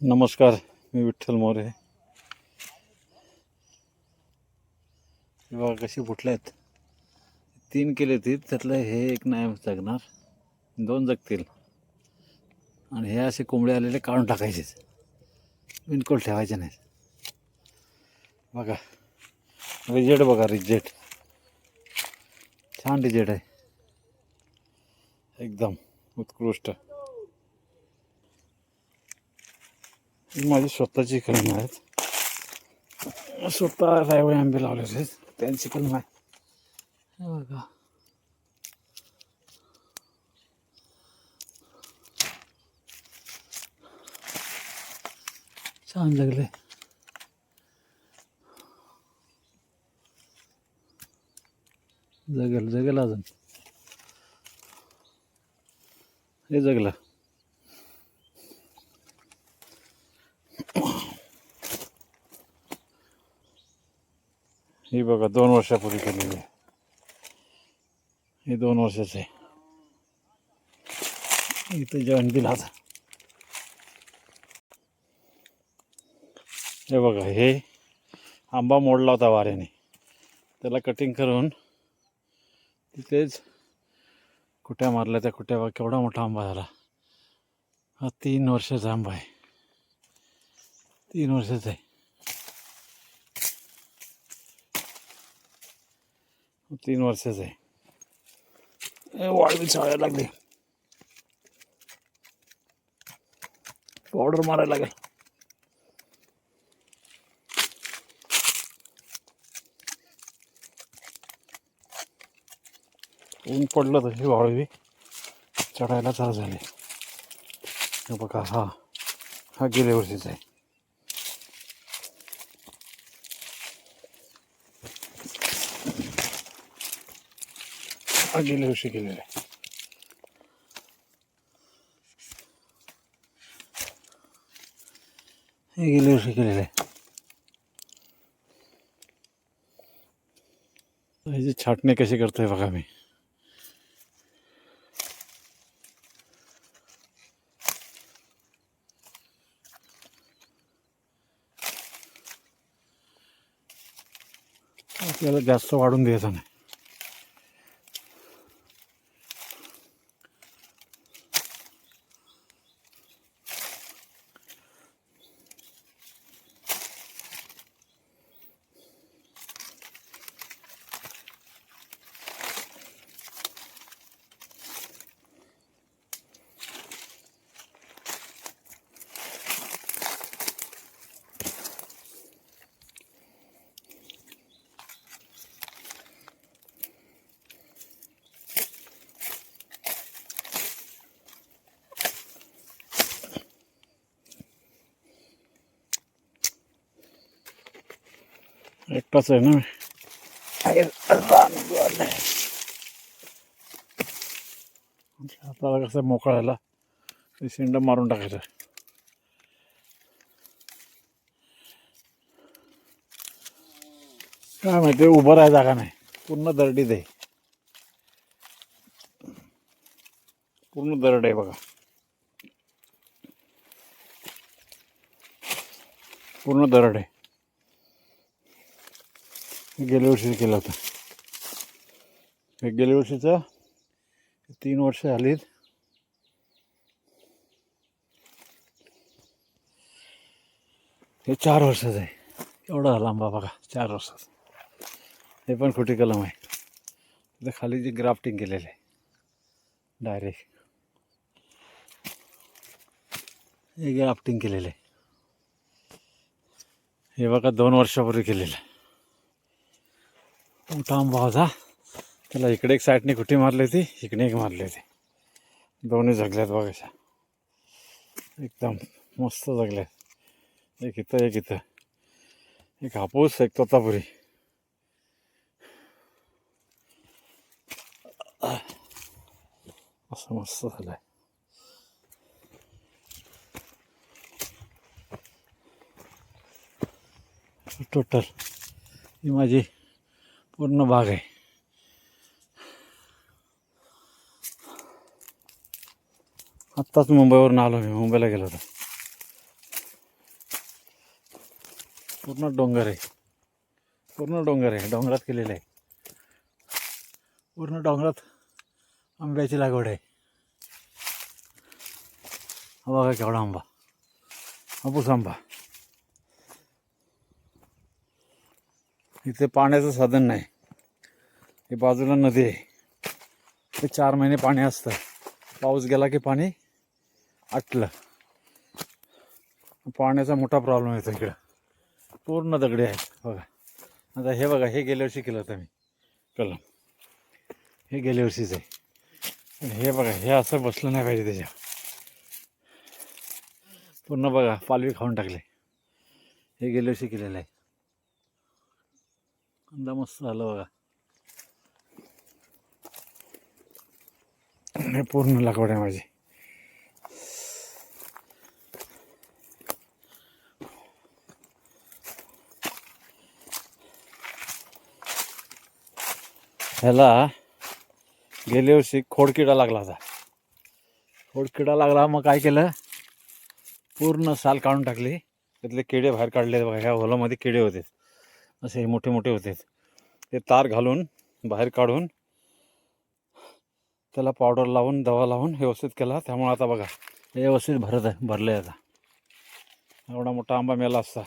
नमस्कार मी विठ्ठल मोरे. बघा कशी फुटले आहेत. तीन केले ती त्यातलं हे एक नाही जगणार. दोन जगतील. आणि हे असे कोंबडे आलेले काढून टाकायचेच बिलकुल ठेवायचे नाहीत. बघा रिजेट बघा रिजेट छान रिजेट आहे. एकदम उत्कृष्ट. ही माझी स्वतःची कलम आहेत. स्वतः रायवळे आंबे लावलेले आहेत त्यांची कलम आहे हे बघा. छान लागले. जगेल जगेल अजून. हे जगलं. ही बघा दोन वर्षापूर्वी केलेली आहे. हे दोन वर्षाचं आहे. इथं जॉईन दिला होता हे बघा हे आंबा मोडला होता वाऱ्याने. त्याला कटिंग करून तिथेच कुट्या मारल्या त्या कुट्या बघा केवढा मोठा आंबा झाला. हा तीन वर्षाचा आंबा आहे. तीन वर्षाचा आहे. तीन वर्षाचं आहे. वाळवी चाळायला लागली. पावडर मारायला लागेल. ऊन पडलं तशी वाळवी चढायला चालू झाली. बघा हा. हा गेल्या वर्षीचा आहे. हा गेल्या वर्षी केलेला आहे हे गेल्या वर्षी केलेलं आहे ह्याची छाटणी कशी करतोय बघा मी आपल्याला जास्त वाढून द्यायचं नाही एकटाच आहे ना. मी आहे, आता. आपल्याला कसं मोकळायला? ते शेंड मारून टाकायचं. काय माहिती उभं राहाय जागा नाही. पूर्ण दरडीत आहे. पूर्ण दरड आहे बघा. पूर्ण दरड आहे. गेल्या वर्षी केलं होतं. हे गेल्या वर्षीचा तीन वर्ष झालीत. हे चार वर्षाचं आहे. एवढा लांबा बघा चार वर्षाचा. हे पण खोटी कलम आहे. तिथं खाली जे ग्राफ्टिंग केलेलं आहे. डायरेक्ट हे ग्राफ्टिंग केलेलं आहे. हे बघा दोन वर्षापूर्वी केलेलं आहे. मोठा आंबा होता त्याला इकडे एक साईडने कुठे मारली होती इकडे एक मारली होती. दोन्ही जगल्यात बघायच्या एकदम मस्त जगल्यात. एक इथं एक इथं. एक हापूस एक तोतापुरी. असं मस्त झालंय. टोटल ही माझी पूर्ण बाग आहे. आत्ताच मुंबईवरून आलो मी. मुंबईला गेलो होतो. पूर्ण डोंगर आहे. पूर्ण डोंगर आहे. डोंगरात केलेलं आहे. पूर्ण डोंगरात आंब्याची लागवड आहे. हा बघा केवढा आंबा. हापूस आंबा. इथे पाण्याचं साधन नाही. हे बाजूला नदी आहे. ते चार महिने पाणी असतं. पाऊस गेला की पाणी आटलं. पाण्याचा मोठा प्रॉब्लेम येतो इकडं. पूर्ण दगडे आहेत. बघा. आता हे बघा हे गेल्या वर्षी केलं होतं मी. कलम. हे गेल्या वर्षीच आहे. हे बघा हे असं बसलं नाही पाहिजे त्याच्या. पूर्ण बघा पालवी खाऊन टाकले. हे गेल्या वर्षी केलेलं आहे. अंदा मस्त झालं बघा. नाही पूर्ण लागवड आहे माझी. ह्याला गेल्या वर्षी खोडकिडा लागला होता. खोडकिडा लागला मग काय केलं? पूर्ण साल काढून टाकली. त्यातले किडे बाहेर काढले. बघा ह्या होलामध्ये किडे होते. असे मोठे मोठे होते. ते तार घालून बाहेर काढून त्याला पावडर लावून दवा लावून व्यवस्थित केला. त्यामुळे आता बघा हे व्यवस्थित भरत आहे भरलं आहे आता. एवढा मोठा आंबा मेला असता.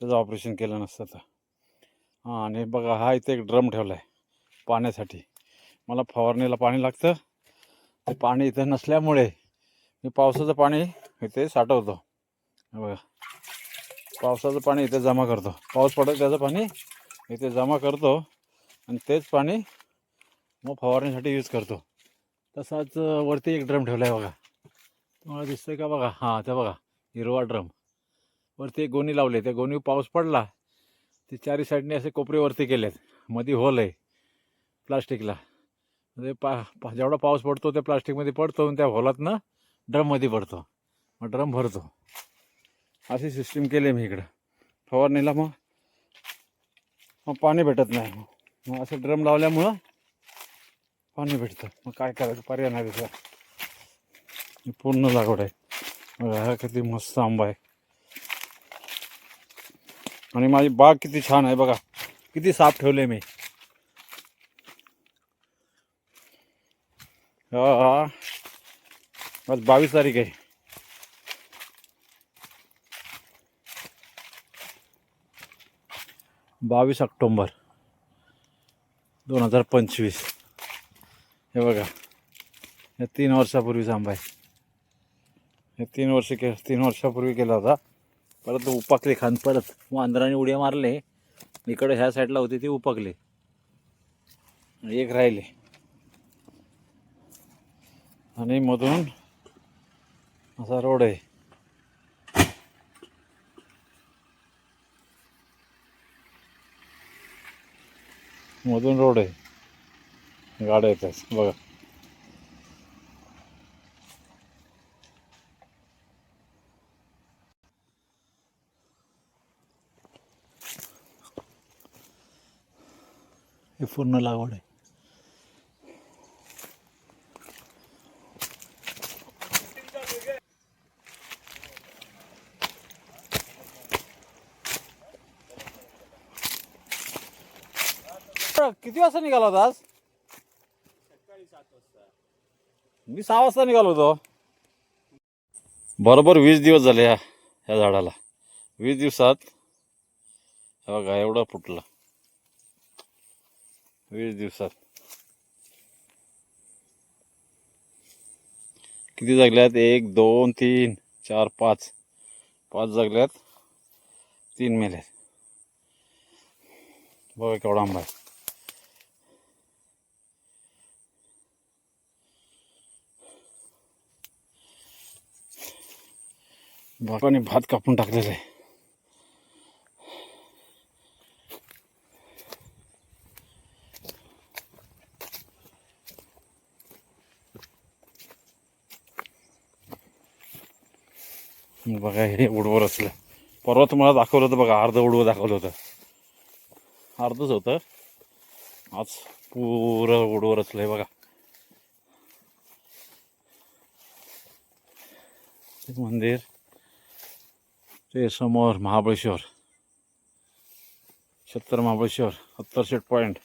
त्याचं ऑपरेशन केलं नसतं तर हां आणि बघा हा इथे एक ड्रम ठेवला आहे पाण्यासाठी. मला फवारणीला पाणी लागतं. ते पाणी इथे नसल्यामुळे मी पावसाचं पाणी इथे साठवतो. बघा. पावसाचं पाणी इथे जमा करतो. पाऊस पडत त्याचं पाणी इथे जमा करतो. आणि तेच पाणी मग फवारणीसाठी यूज करतो. तसाच वरती एक ड्रम ठेवला आहे बघा. तुम्हाला दिसतंय का बघा? हां त्या बघा हिरवा ड्रम वरती एक गोणी लावले त्या गोणी पाऊस पडला ते चारी साईडने असे कोपरे वरती केलेत. मध्ये होल आहे प्लास्टिकला. म्हणजे पा पा- जेवढा पाऊस पडतो त्या प्लास्टिकमध्ये पडतो आणि त्या होलातनं ड्रममध्ये पडतो. मग ड्रम भरतो. अशी सिस्टीम केली आहे मी इकडं. फवारणीला मग मग पाणी भेटत नाही. मग असं ड्रम लावल्यामुळं पाणी भेटतं. मग काय करायचं? पर्याय नाही त्याचा पूर्ण लागवड आहे. हा किती मस्त आंबा आहे. आणि माझी बाग किती छान आहे बघा. किती साफ ठेवले मी. हा. आज बावीस तारीख आहे. बावीस ऑक्टोंबर दोन हजार पंचवीस. हे बघा. हे तीन वर्षापूर्वी आंबा आहे. हे तीन वर्ष के तीन वर्षापूर्वी केला होता. परत उपाकले खान परत वांदराने उड्या मारले. इकडे ह्या साईडला होते ते उपाकले. एक राहिले. आणि मधून असा रोड आहे. मधून रोड आहे. गाड्या येतात. बघा. हे पूर्ण लागवड आहे. किती वाजता निघाला होता आज? मी सहा वाजता निघालो होतो. बरोबर वीस दिवस झाले ह्या ह्या झाडाला. वीस दिवसात बघा एवढा फुटला. वीस दिवसात. किती जगल्यात? एक दोन तीन चार पाच. पाच जगल्यात तीन मेल्यात. बघा केवढा आंबा आहे. बापाने भात कापून टाकलेला. आहे बघा हे उडवर असलं. परवा तुम्हाला दाखवलं होतं बघा अर्ध उडवं दाखवलं होतं. अर्धच होतं. आज पुरं उडवर आहे बघा. मंदिर. ते समोर महाबळेश्वर. छत्तर Mahabaleshwar Arthur Seat point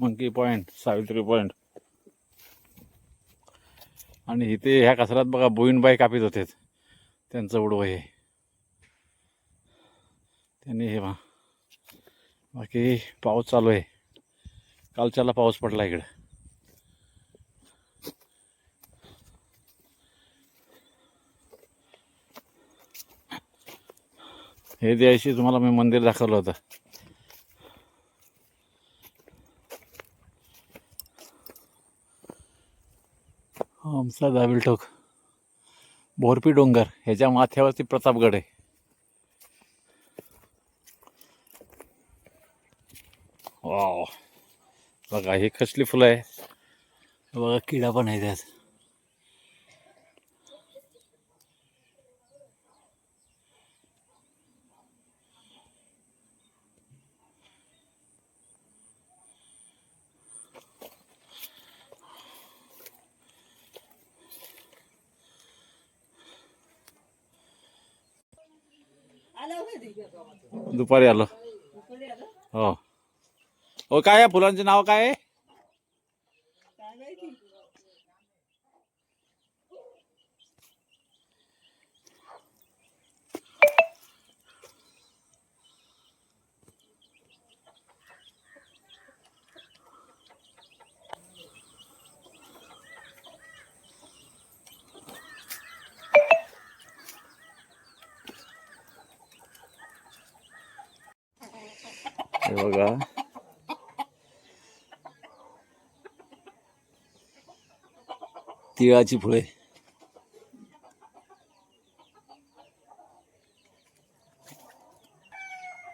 monkey point Savitri point आणि इथे ह्या कचऱ्यात बघा बोईनबाई कापित होते. त्यांचं उडवं हे. त्यांनी हे बाकी पाऊस चालू आहे. कालच्याला पाऊस पडला इकडे. हे द्यायशी तुम्हाला मी मंदिर दाखवलं होतं. आमचा दाबिल टोक बोरपी डोंगर ह्याच्या माथ्यावरती प्रतापगड आहे. वाव. बघा हे कसली फुलं आहे. बघा किडा पण आहे त्यात दुपारी आलो. हो. हो काय आहे फुलांचे नाव काय? आहे बघा. तिळाची फुले.